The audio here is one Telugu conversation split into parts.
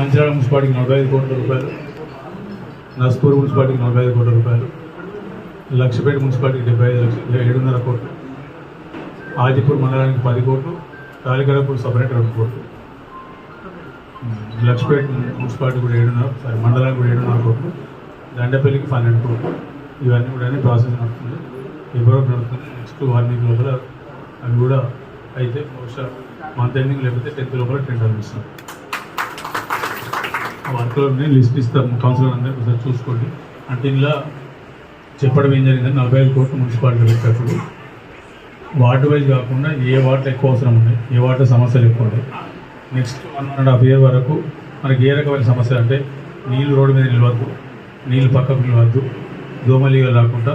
మంచిర్యాల మున్సిపాలిటీకి నలభై ఐదు కోట్ల రూపాయలు నస్పూర్ మున్సిపాలిటీకి నలభై ఐదు కోట్ల రూపాయలు లక్షపేట మున్సిపాలిటీకి డెబ్బై ఐదు లక్షలు ఏడున్నర కోట్లు ఆదిపూర్ మండలానికి పది కోట్లు తాలికరపూర్ సపరేట్ రెండు కోట్లు. లక్షపేట మున్సిపాలిటీ కూడా ఏడున్నర సారీ మండలానికి కూడా ఏడున్నర కోట్లు దండపల్లికి పన్నెండు కోట్లు. ఇవన్నీ కూడా అన్ని ప్రాసెస్ నడుస్తుంది ఫిబ్రవరి నడుస్తుంది నెక్స్ట్ వన్ వీక్ లోపల అవి కూడా అయితే బహుశా మంత్ ఎండింగ్ లేకపోతే టెన్త్ లోపల టెండర్ ఇస్తాం ఆ లిస్ట్ ఇస్తాము కౌన్సిలర్ అందరూ ఒకసారి చూసుకోండి. అంటే ఇలా చెప్పడం ఏం జరిగిందంటే నలభై ఐదు కోట్లు మున్సిపాలిటీ పెట్టేటప్పుడు వార్డు వైజ్ కాకుండా ఏ వార్డులో ఎక్కువ అవసరం ఉన్నాయి ఏ వార్డులో సమస్యలు ఎక్కువ ఉన్నాయి. Next one and half year వరకు మనకి ఏ రకమైన సమస్యలు అంటే నీళ్ళు రోడ్డు మీద నిలవద్దు నీళ్ళు పక్కకు నిలవద్దు దోమలిగా రాకుండా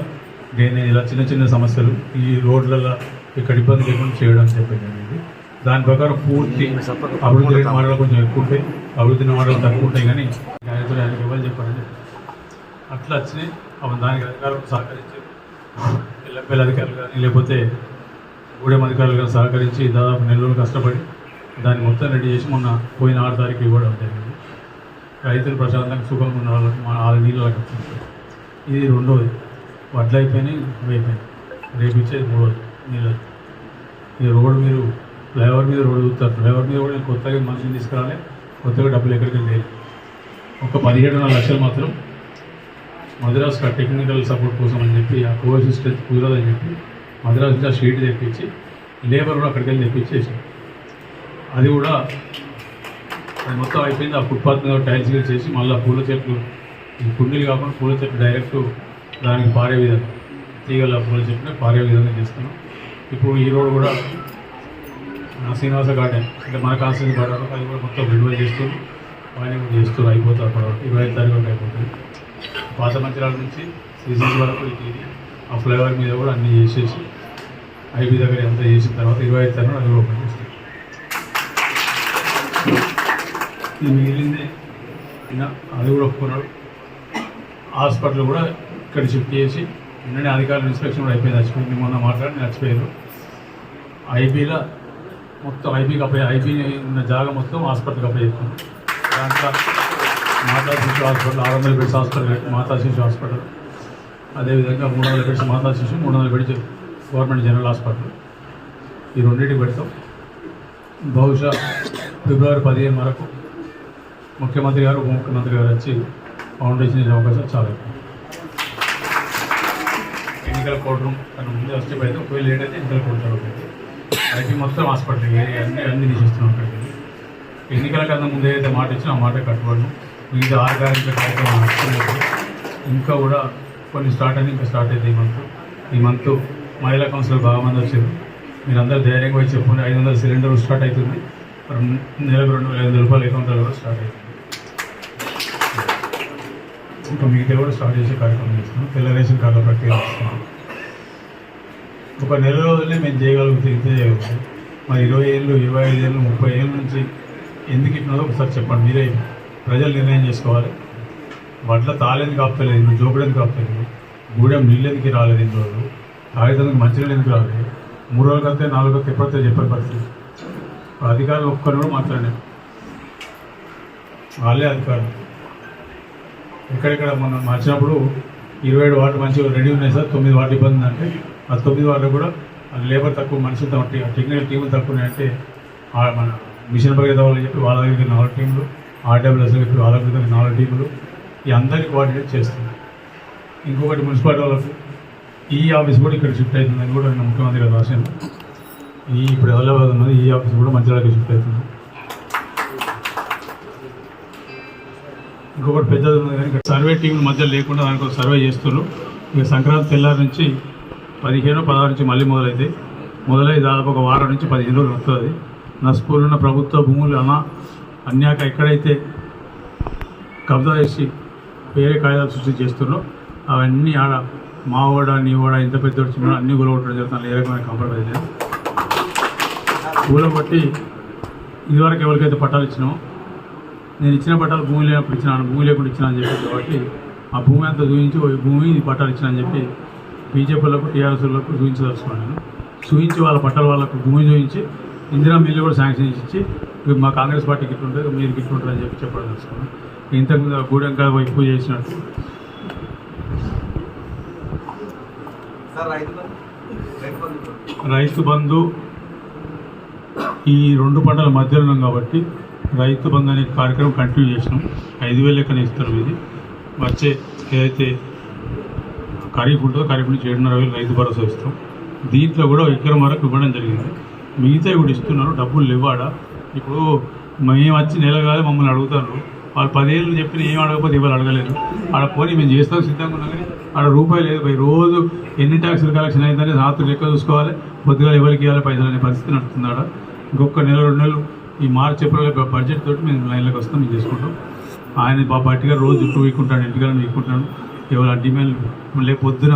డ్రైనేజ్ ఇలా చిన్న చిన్న సమస్యలు ఈ రోడ్లలో ఇక్కడ ఇబ్బంది లేకుండా చేయడం అని చెప్పింది అనేది దాని ప్రకారం పూర్తి అభివృద్ధి రేటు మాటలు కొంచెం ఎక్కువ ఉంటాయి అభివృద్ధి మాటలు తక్కువ ఉంటాయి కానీ ఆయనతో ఆయనకి ఇవ్వాలి చెప్పారని చెప్పారు. అట్లా వచ్చినాయి. అవి దానికి అధికారులు సహకరించి ఎల్లపల్లి అధికారులు కానీ లేకపోతే గూడెం అధికారులు కానీ సహకరించి దాదాపు నెల రోజులు కష్టపడి దాన్ని మొత్తం రెడీ చేసి మొన్న పోయిన ఆరు తారీఖు ఇవ్వడం జరిగింది. రైతులు ప్రశాంతంగా సుఖంగా ఉన్న వాళ్ళకి మా ఆరు నీళ్ళు వచ్చింది. ఇది రెండోది. వడ్లు అయిపోయినాయి ఇవి అయిపోయినాయి. రేపు ఇచ్చేది మూడోది నీళ్ళు. ఈ రోడ్డు మీరు ఫ్లైఓవర్ మీద రోడ్డు చూస్తారు ఫ్లైఓవర్ మీద కూడా కొత్తగా మనుషులు తీసుకురాలి కొత్తగా డబ్బులు ఎక్కడికి లేదు ఒక పదిహేడున్నర లక్షలు మాత్రం మద్రాస్ టెక్నికల్ సపోర్ట్ కోసం అని చెప్పి ఆ కోర్స్ స్ట్రెంత్ కుదరదని చెప్పి మద్రాస్ నుంచి ఆ షీట్ తెప్పించి లేబర్ కూడా అక్కడికి వెళ్ళి తెప్పించేసి అది కూడా అది మొత్తం అయిపోయింది. ఆ ఫుట్పాత్ మీద టైల్స్ గిల్స్ చేసి మళ్ళీ పూల చెట్లు ఈ కుండీలు కాకుండా పూల చెట్లు డైరెక్ట్ దానికి పారే విధంగా తీగల పూల చెట్లు పారే విధంగా చేస్తున్నాం. ఇప్పుడు ఈ రోడ్ కూడా శ్రీనివాస గార్డెన్ అంటే మన కాన్స్టిట్యూన్సీ గార్డెన్ అది కూడా మొత్తం రెన్యువల్ చేస్తూ బాగానే కూడా చేస్తూ అయిపోతారు అక్కడ ఇరవై ఐదు తారీఖు వరకు అయిపోతుంది. పాత మంచిరాల నుంచి సీజన్ వరకు ఇది ఆ ఫ్లైఓవర్ మీద కూడా అన్నీ చేసేసి ఐబీ దగ్గర అంతా చేసిన తర్వాత ఇరవై ఐదు తారీఖు అది ఓపెన్ చేస్తాం ఇది మిగిలింది అది కూడా ఒప్పుకున్నాడు. హాస్పిటల్ కూడా ఇక్కడ షిఫ్ట్ చేసి నిన్ననే అధికారుల ఇన్స్పెక్షన్ కూడా అయిపోయింది. చచ్చిపోయింది మొన్న మాట్లాడి చచ్చిపోయారు ఐబీలో మొత్తం ఐబీకి అప్ప ఐబీ ఉన్న జాగా మొత్తం హాస్పిటల్కి అప్ప చేస్తాం. దాంట్లో మాతా శిశు హాస్పిటల్ ఆరు వందల బెడ్స్ హాస్పిటల్ మాతా శిశు హాస్పిటల్. అదేవిధంగా మూడు వందల బెడ్స్ మాతా శిశు మూడు వందల బెడ్స్ గవర్నమెంట్ జనరల్ హాస్పిటల్. ఈ రెండింటికి పెడతాం. బహుశా ఫిబ్రవరి పదిహేను వరకు ముఖ్యమంత్రి గారు ఉప ముఖ్యమంత్రి గారు వచ్చి ఫౌండేషన్ చేసే అవకాశం చాలా ఎక్కువ. ఎన్నికల కోర్టు రూమ్ తన ముందే వస్తే అయితే ఒకవేళ లేట్ అయితే ఎన్నికల కోర్టు రూమ్ అయితే మొత్తం హాస్పిటల్ అన్ని అన్ని తీసేస్తున్నాం అక్కడికి ఎన్నికల కన్నా ముందే అయితే మాట ఇచ్చినా ఆ మాట కట్టుబడి మిగతా ఆర్గానిక కార్మిక కార్యక్రమం ఇంకా కూడా కొన్ని స్టార్ట్ అయింది ఇంకా స్టార్ట్ అయితే ఈ మంత్. ఈ మంత్ మహిళా కౌన్సిల్ బాగా మంది వచ్చారు. మీరు అందరూ ధైర్యంగా వచ్చి చెప్పండి. ఐదు వందల సిలిండర్ స్టార్ట్ అవుతుంది. రెండు- నెలకు రెండు వేల ఐదు వందల రూపాయలు అకౌంట్లో కూడా స్టార్ట్ అవుతుంది. ఇంకా మిగతా కూడా స్టార్ట్ చేసే కార్యక్రమం చేస్తున్నాం. తెల్ల రేషన్ కార్డుల ప్రక్రియ చేస్తున్నాం. ఒక నెల రోజులే మేము చేయగలిగితే ఇంతే చేయగలుగుతాం మరి ఇరవై ఏళ్ళు ఇరవై ఐదు ఏళ్ళు ముప్పై ఏళ్ళ నుంచి ఎందుకు ఇట్టినదో ఒకసారి చెప్పండి. మీరే ప్రజలు నిర్ణయం చేసుకోవాలి. వడ్ల తాలేందుకు ఆపుతలేదు నువ్వు జోపడేందుకు ఆపుతలేదు గూడెం నీళ్ళెందుకు రాలేదు ఇన్ని రోజులు తాగేందుకు మంచినీళ్ళు ఎందుకు రాలేదు? మూడు రోజులు కలితే నాలుగు రోజులు ఎప్పుడైతే చెప్పే పరిస్థితి. ఇప్పుడు అధికారులు ఒక్కరు కూడా మాట్లాడారు వాళ్ళే అధికారులు. ఎక్కడెక్కడ మనం మార్చినప్పుడు ఇరవై ఏడు వార్డు మంచిగా రెడీ ఉన్నాయి సార్ తొమ్మిది వార్డు ఇబ్బంది అంటే ఆ తొమ్మిది వార్డు కూడా లేబర్ తక్కువ మనుషులు తక్కువ టెక్నికల్ టీములు తక్కువ అంటే మన మిషన్ భగీరథ వాళ్ళు చెప్పి వాళ్ళ దగ్గరికి నాలుగు టీంలు ఆర్డబ్ల్యూఎస్ చెప్పి వాళ్ళ దగ్గర నాలుగు టీములు ఈ అందరికీ కోఆర్డినేట్ చేస్తుంది ఇంకొకటి మున్సిపాలిటీ వాళ్ళకు ఈ ఆఫీస్ కూడా ఇక్కడ షిఫ్ట్ అవుతుందని కూడా నేను ముఖ్యమంత్రి గారు రాశాను ఈ ఇప్పుడు హైదరాబాద్ ఉన్నది ఈ ఆఫీస్ కూడా మంచిర్యాలకి షిఫ్ట్ అవుతుంది. ఇంకొకటి పెద్దది ఉంది కానీ సర్వే టీం మధ్య లేకుండా దానికి సర్వే చేస్తున్నారు. ఇక సంక్రాంతి తెల్లారి నుంచి పదిహేను పదహారు నుంచి మళ్ళీ మొదలైతే మొదలై దాదాపు ఒక వారం నుంచి పదిహేను రోజులు వస్తుంది. నస్పూర్ ఉన్న ప్రభుత్వ భూములు అన్న అన్యాక ఎక్కడైతే కబ్జా చేసి వేరే కాయిదాలు సృష్టి చేస్తున్నారో అవన్నీ ఆడ మా ఓడ నీ ఓడ ఇంత పెద్ద వచ్చినా అన్ని కూలగొట్టడం జరుగుతుంది. ఏ రకమైన కాంప్రమైజ్ లేదు. కూలగొట్టి ఇదివరకు ఎవరికైతే పట్టాలు ఇచ్చినామో నేను ఇచ్చిన పట్టాలు భూమి లేనప్పుడు ఇచ్చినాను భూమి లేకుండా ఇచ్చినా అని చెప్పి కాబట్టి ఆ భూమి అంతా చూపించి భూమి పట్టాలు ఇచ్చినా అని చెప్పి బీజేపీలకు టీఆర్ఎస్లకు చూపించదలుచుకున్నాను నేను. చూపించి వాళ్ళ పట్టాల వాళ్ళకు భూమి చూపించి ఇందిరా మిల్లు కూడా శాంక్షన్ ఇచ్చి మా కాంగ్రెస్ పార్టీకి ఇట్లుంటుంది మీరు ఇట్లుంటుంది అని చెప్పి చెప్పడం తెలుసుకున్నాం ఇంతకుముందు గూడెంకాయ వైపు చేసినట్టు. రైతు బంధు ఈ రెండు పంటల మధ్యలో ఉన్నాం కాబట్టి రైతు బంధు అనే కార్యక్రమం కంటిన్యూ చేసినాం. ఐదు వేలు లెక్కన ఇస్తున్నాం ఇది. వచ్చే ఏదైతే ఖరీఫ్ ఉంటుంది ఖరీఫ్ నుంచి ఏడున్నర వేలు రైతు భరోసా ఇస్తాం. దీంట్లో కూడా ఎకరం వరకు ఇవ్వడం జరిగింది. మిగతా కూడా ఇస్తున్నారు. డబ్బులు ఇవ్వాడా ఇప్పుడు మేము వచ్చి నెల కాదు మమ్మల్ని అడుగుతారు. వాళ్ళు పదేళ్ళు చెప్పిన ఏం అడగకపోతే ఇవాళ అడగలేదు ఆడ పోనీ మేము చేస్తాం సిద్ధంగా ఉన్నా కానీ ఆడ రూపాయి లేదు. పోయి రోజు ఎన్ని ట్యాక్సులు కలెక్షన్ అయిందని రాత్రులు లెక్క చూసుకోవాలి. పొద్దుగా ఎవరికి ఇవ్వాలి పైసలు అనే పరిస్థితి నడుస్తుంది ఆడ ఇంకొక నెల రెండు నెలలు ఈ మార్చి ఏప్రిల్ బడ్జెట్ తోటి మేము లైన్లోకి వస్తాం మేము చేసుకుంటాం. ఆయన బాబా బట్టిగా రోజు చుట్టూ వీక్కుంటాడు ఇంటికాడ వీక్కుంటాడు ఇవాళ డిమాండ్ మళ్ళీ పొద్దున